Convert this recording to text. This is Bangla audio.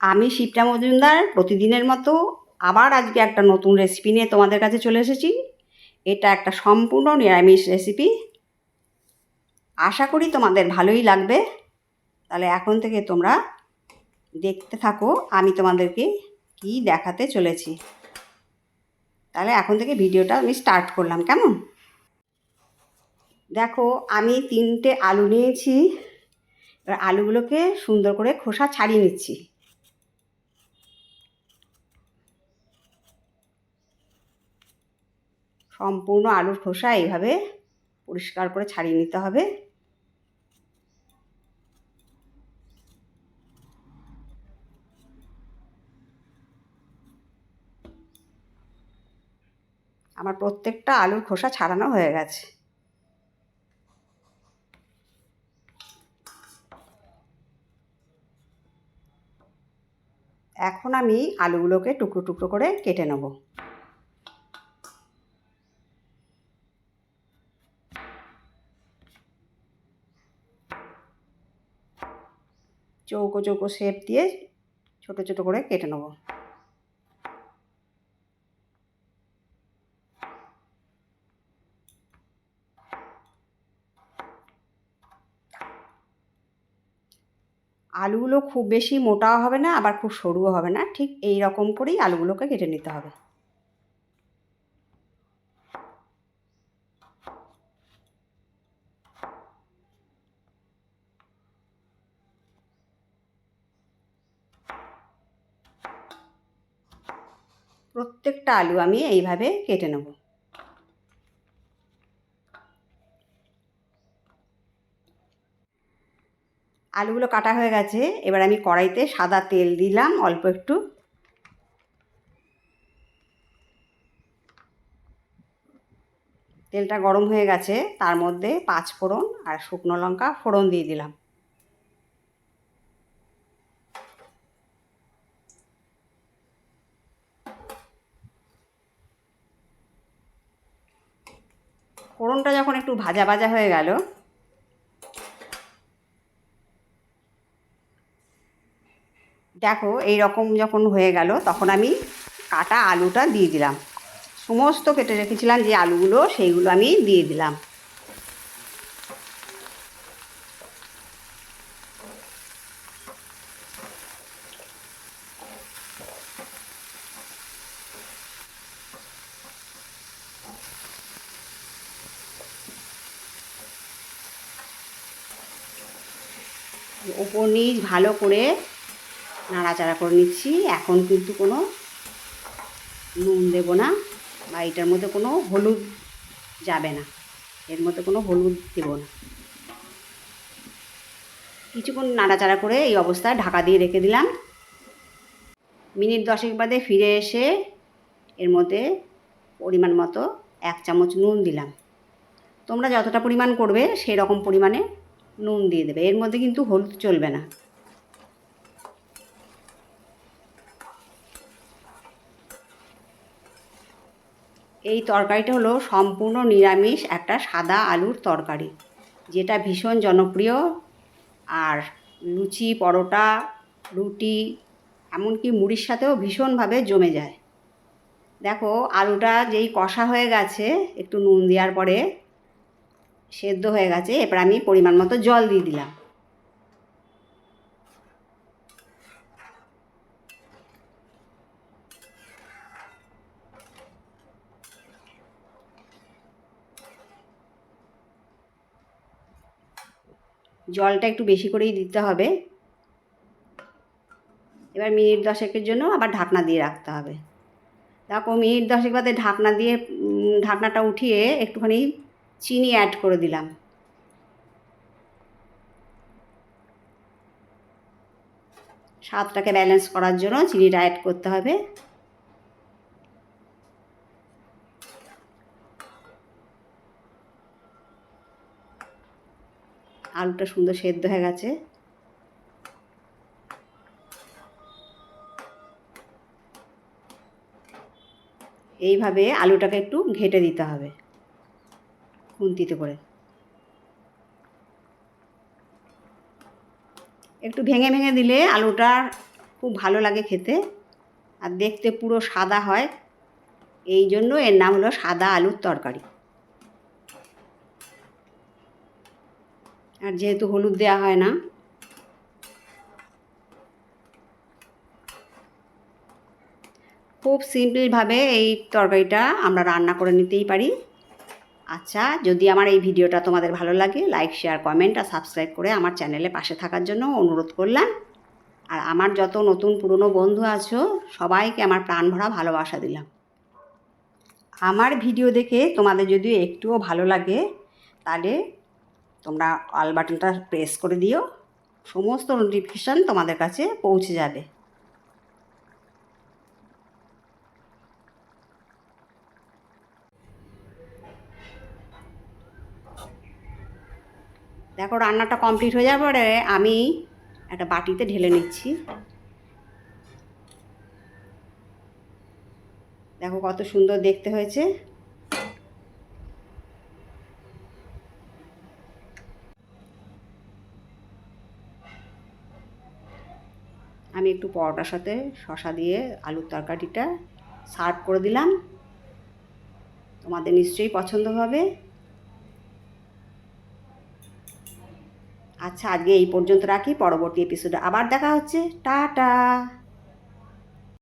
আমি শিপ্রা মজুমদার প্রতিদিনের মতো আবার আজকে একটা নতুন রেসিপি নিয়ে তোমাদের কাছে চলে এসেছি। এটা একটা সম্পূর্ণ নিরামিষ রেসিপি আশা করি তোমাদের ভালোই লাগবে। তাহলে এখন থেকে তোমরা দেখতে থাকো আমি তোমাদেরকে কি দেখাতে চলেছি। তাহলে এখন থেকে ভিডিওটা আমি স্টার্ট করলাম, কেমন? দেখো, আমি তিনটে আলু নিয়েছি। এবার আলুগুলোকে সুন্দর করে খোসা ছাড়িয়ে নিচ্ছি। সম্পূর্ণ আলুর খোসা এইভাবে পরিষ্কার করে ছাড়িয়ে নিতে হবে। আমার প্রত্যেকটা আলুর খোসা ছাড়ানো হয়ে গেছে। এখন আমি আলুগুলোকে টুকরো টুকরো করে কেটে নেব। চৌকো চৌকো শেপ দিয়ে ছোট ছোট করে কেটে নেব। আলুগুলো খুব বেশি মোটাও হবে না, আবার খুব সরুও হবে না, ঠিক এই রকম করেই আলুগুলোকে কেটে নিতে হবে। প্রত্যেকটা আলু আমি এইভাবে কেটে নেব। আলুগুলো কাটা হয়ে গেছে, এবার আমি কড়াইতে সাদা তেল দিলাম অল্প একটু। তেলটা গরম হয়ে গেছে, তার মধ্যে পাঁচ ফোড়ন আর শুকনো লঙ্কা ফোড়ন দিয়ে দিলাম। ফোড়নটা যখন একটু ভাজা ভাজা হয়ে গেল, দেখো এই রকম যখন হয়ে গেল, তখন আমি কাটা আলুটা দিয়ে দিলাম। সমস্ত কেটে রেখেছিলাম যে আলুগুলো, সেইগুলো আমি দিয়ে দিলাম। ওপর নিচ ভালো করে নাড়াচাড়া করে নিচ্ছি। এখন কিন্তু কোনো নুন দেবো না বা এটার মধ্যে কোনো হলুদ যাবে না। এর মধ্যে কোনো হলুদ দেবো না। কিছুক্ষণ নাড়াচাড়া করে এই অবস্থায় ঢাকা দিয়ে রেখে দিলাম। মিনিট দশেক বাদে ফিরে এসে এর মধ্যে পরিমাণ মতো এক চামচ নুন দিলাম। তোমরা যতটা পরিমাণ করবে সেই রকম পরিমাণে নুন দিয়ে দেবে। এর মধ্যে কিন্তু হলুদ চলবে না। এই তরকারিটা হলো সম্পূর্ণ নিরামিষ, একটা সাদা আলুর তরকারি, যেটা ভীষণ জনপ্রিয়। আর লুচি, পরোটা, রুটি, এমনকি মুড়ির সাথেও ভীষণভাবে জমে যায়। দেখো, আলুটা যেই কষা হয়ে গেছে, একটু নুন দেওয়ার পরে সেদ্ধ হয়ে গেছে, এবার আমি পরিমাণ মতো জল দিয়ে দিলাম। জলটা একটু বেশি করেই দিতে হবে। এবার মিনিট দশেকের জন্য আবার ঢাকনা দিয়ে রাখতে হবে। দেখো, মিনিট দশেক বাদে ঢাকনা দিয়ে ঢাকনাটা উঠিয়ে একটুখানি চিনি অ্যাড করে দিলাম। স্বাদটাকে ব্যালেন্স করার জন্য চিনিটা অ্যাড করতে হবে। আলুটা সুন্দর সেদ্ধ হয়ে গেছে। এইভাবে আলুটাকে একটু ঘেটে দিতে হবে। খুন্তিতে করে একটু ভেঙে ভেঙে দিলে আলুটা খুব ভালো লাগে খেতে। আর দেখতে পুরো সাদা হয়। এই জন্য এর নাম হলো সাদা আলুর তরকারি। আর যেহেতু হলুদ দেওয়া হয় না। খুব সিম্পলভাবে এই তরকারিটা আমরা রান্না করে নিতেই পারি। আচ্ছা যদি আমার এই ভিডিওটা তোমাদের ভালো লাগে লাইক শেয়ার কমেন্ট আর সাবস্ক্রাইব করে আমার চ্যানেলে পাশে থাকার জন্য অনুরোধ করলাম। আর আমার যত নতুন পুরনো বন্ধু আছো, সবাইকে আমার প্রাণ ভরা ভালোবাসা দিলাম। আমার ভিডিও দেখে তোমাদের যদি একটুও ভালো লাগে, তাহলে তোমরা অল বাটনটা প্রেস করে দিও। সমস্ত নোটিফিকেশান তোমাদের কাছে পৌঁছে যাবে। দেখো রান্নাটা কমপ্লিট হয়ে যাওয়ার পরে আমি একটা বাটিতে ঢেলে নিচ্ছি। দেখো কত সুন্দর দেখতে হয়েছে। আমি একটু পরোটার সাথে শশা দিয়ে আলুর তরকারিটা সার্ভ করে দিলাম। তোমাদের নিশ্চয়ই পছন্দ হবে। আচ্ছা আজকে এই পর্যন্ত রাখি। পরবর্তী এপিসোডে আবার দেখা হচ্ছে। টাটা!